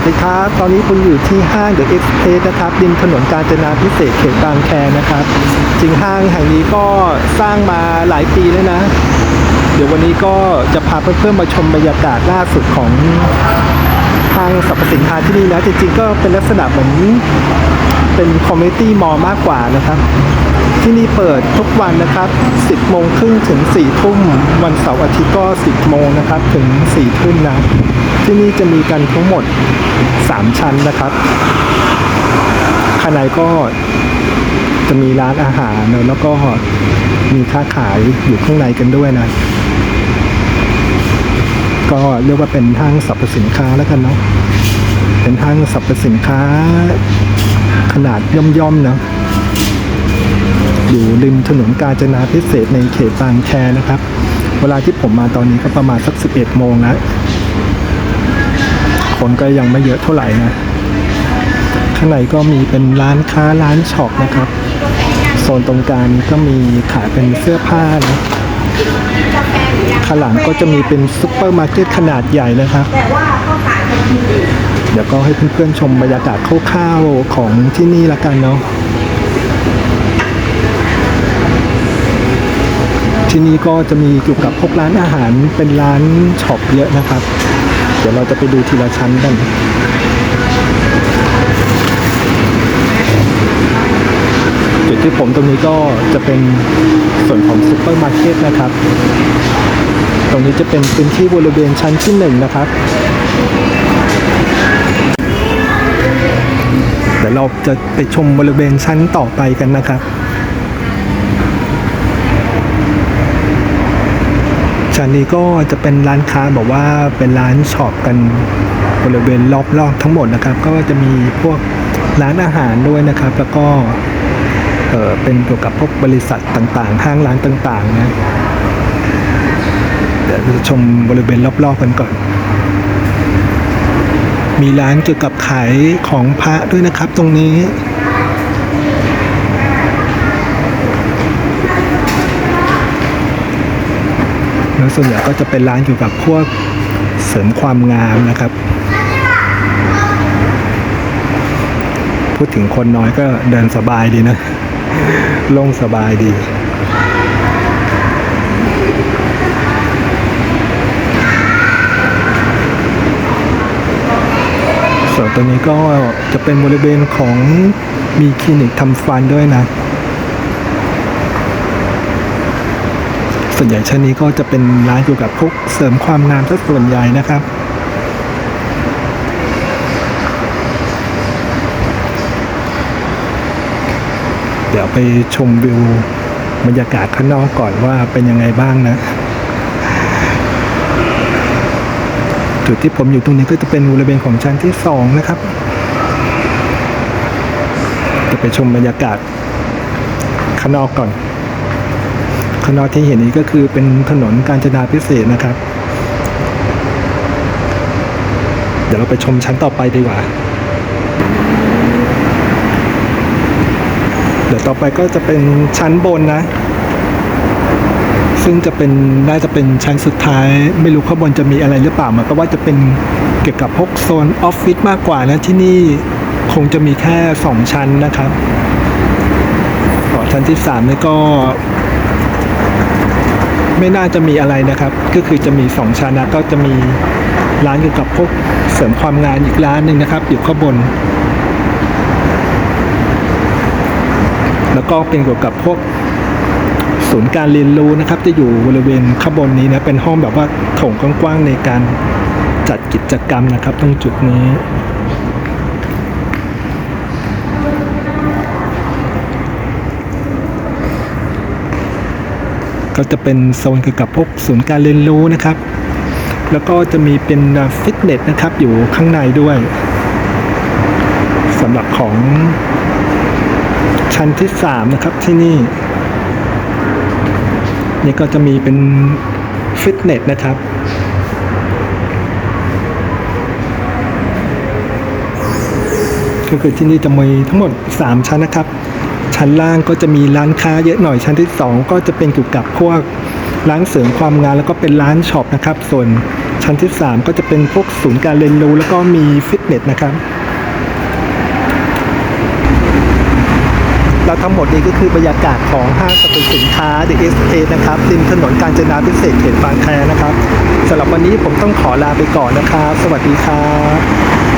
วัสดีครับ ตอนนี้คุณอยู่ที่ห้างเดอะเอ็กซ์เพสนะครับริมถนนกาญจนาพิเศษเขตบางแคนะครับ จริงห้างแห่งนี้ก็สร้างมาหลายปีแล้วนะ เดี๋ยววันนี้ก็จะพาเพื่อนๆมาชมบรรยากาศล่าสุดของห้างสรรพสินค้าที่นี่นะ จริงๆก็เป็นลักษณะเหมือน มิตี้มอล์มากกว่านะครับ ที่นี่เปิดทุกวันนะครับ 10 โมงครึ่งถึง 4 ทุ่ม วันเสาร์อาทิตย์ก็ 10 โมงนะครับถึง 4 ทุ่มนะ ที่นี่จะมีกันทั้งหมด 3 ชั้นนะครับ ข้างในก็จะมีร้านอาหารเนอะแล้วก็มีค้าขายอยู่ข้างในกันด้วยนะ ก็เรียกว่าเป็นห้างสรรพสินค้าแล้วกันเนาะเป็นห้างสรรพสินค้า นาดย่อมๆนะอยู่ริมถนนกาญจนาพิเศษในเขตบางแคนะครับ เวลาที่ผมมาตอนนี้ก็ประมาณสัก 11 โมงนะคนก็ยังไม่เยอะเท่าไหร่นะ ข้างในก็มีเป็นร้านค้าร้านช็อปนะครับ โซนตรงกลางก็มีขายเป็นเสื้อผ้านะข้างหลังก็จะมีเป็นซุปเปอร์มาร์เก็ตขนาดใหญ่นะครับแต่ว่าเขาขายกันที่ เดี๋ยวก็ให้เพื่อนๆชมบรรยากาศคร่าวๆของที่นี่ละกันเนาะที่นี่ก็จะมีเกี่ยวกับพวกร้านอาหารเป็นร้านช็อปเยอะนะครับ เดี๋ยวเราจะไปดูทีละชั้นกันจุดที่ผมตรงนี้ก็จะเป็นส่วนของซูเปอร์มาร์เก็ตนะครับ ตรงนี้จะเป็นพื้นที่บริเวณชั้นที่หนึ่งนะครับ ดี๋ยวเราจะไปชมบริเวณชั้นต่อไปกันนะครับชั้นนี้ก็จะเป็นร้านค้าแบบว่าเป็นร้านช็อปกันบริเวณรอบๆทั้งหมดนะครับ ก็จะมีพวกร้านอาหารด้วยนะครับ แล้วก็เออเป็นเกี่ยวกับพวกบริษัทต่างๆ ห้างร้านต่างๆนะเดี๋ยวจะชมบริเวณรอบๆกันก่อน มีร้านเกี่ยวกับขายของพระด้วยนะครับตรงนี้ แล้วส่วนใหญ่ก็จะเป็นร้านเกี่ยวกับพวกเสริมความงามนะครับ พูดถึงคนน้อยก็เดินสบายดีนะโล่งสบายดี ส่วนตัวนี้ก็จะเป็นบริเวณของมีคลินิกทำฟันด้วยนะ ส่วนใหญ่ชั้นนี้ก็จะเป็นร้านเกี่ยวกับพวกเสริมความงามซะส่วนใหญ่นะครับเดี๋ยวไปชมวิวบรรยากาศข้างนอกก่อนว่าเป็นยังไงบ้างนะ จุดที่ผมอยู่ตรงนี้ก็จะเป็นบริเวณของชั้นที่สองนะครับ จะไปชมบรรยากาศข้างนอกก่อนข้างนอกที่เห็นนี้ก็คือเป็นถนนกาญจนาพิเศษนะครับ เดี๋ยวเราไปชมชั้นต่อไปดีกว่า เดี๋ยวต่อไปก็จะเป็นชั้นบนนะ ซึ่งจะเป็นน่าจะเป็นชั้นสุดท้าย ไม่รู้ข้างบนจะมีอะไรหรือเปล่ามันก็ว่าจะเป็นเกี่ยวกับพวกโซนออฟฟิศมากกว่านะที่นี่คงจะมีแค่ 2 ชั้นนะครับต่อชั้นที่3นี่ก็ ไม่น่าจะมีอะไรนะครับ ก็คือจะมี 2 ชั้นนะก็จะมีร้านเกี่ยวกับพวกเสริมความงานอีกร้านหนึ่งนะครับ อยู่ข้างบน แล้วก็เป็นเกี่ยวกับพวก ศูนย์การเรียนรู้นะครับ จะอยู่บริเวณข้างบนนี้นะเป็นห้องแบบว่าโถงกว้างๆในการจัดกิจกรรมนะครับ ตรงจุดนี้ก็จะเป็นโซนเกี่ยวกับพวกศูนย์การเรียนรู้นะครับ แล้วก็จะมีเป็นฟิตเนสนะครับอยู่ข้างในด้วยสำหรับของชั้นที่สามนะครับที่นี่ นี่ก็จะมีเป็นฟิตเนสนะครับ ก็คือที่นี่จะมีทั้งหมด 3 ชั้นนะครับ ชั้นล่างก็จะมีร้านค้าเยอะหน่อยชั้นที่ 2 ก็จะเป็นเกี่ยวกับพวกร้านเสริมความงามแล้วก็เป็นร้านช็อปนะครับ ส่วนชั้นชั้นที่ 3 ก็จะเป็นพวกศูนย์การเรียนรู้แล้วก็มีฟิตเนสนะครับ แล้วทั้งหมดนี้ก็คือบรรยากาศของห้างสรรพสินค้า The S A นะครับริมถนนกาญจนาพิเศษกเขตบางแคนะครับสำหรับวันนี้ผมต้องขอลาไปก่อนนะครับ สวัสดีครับ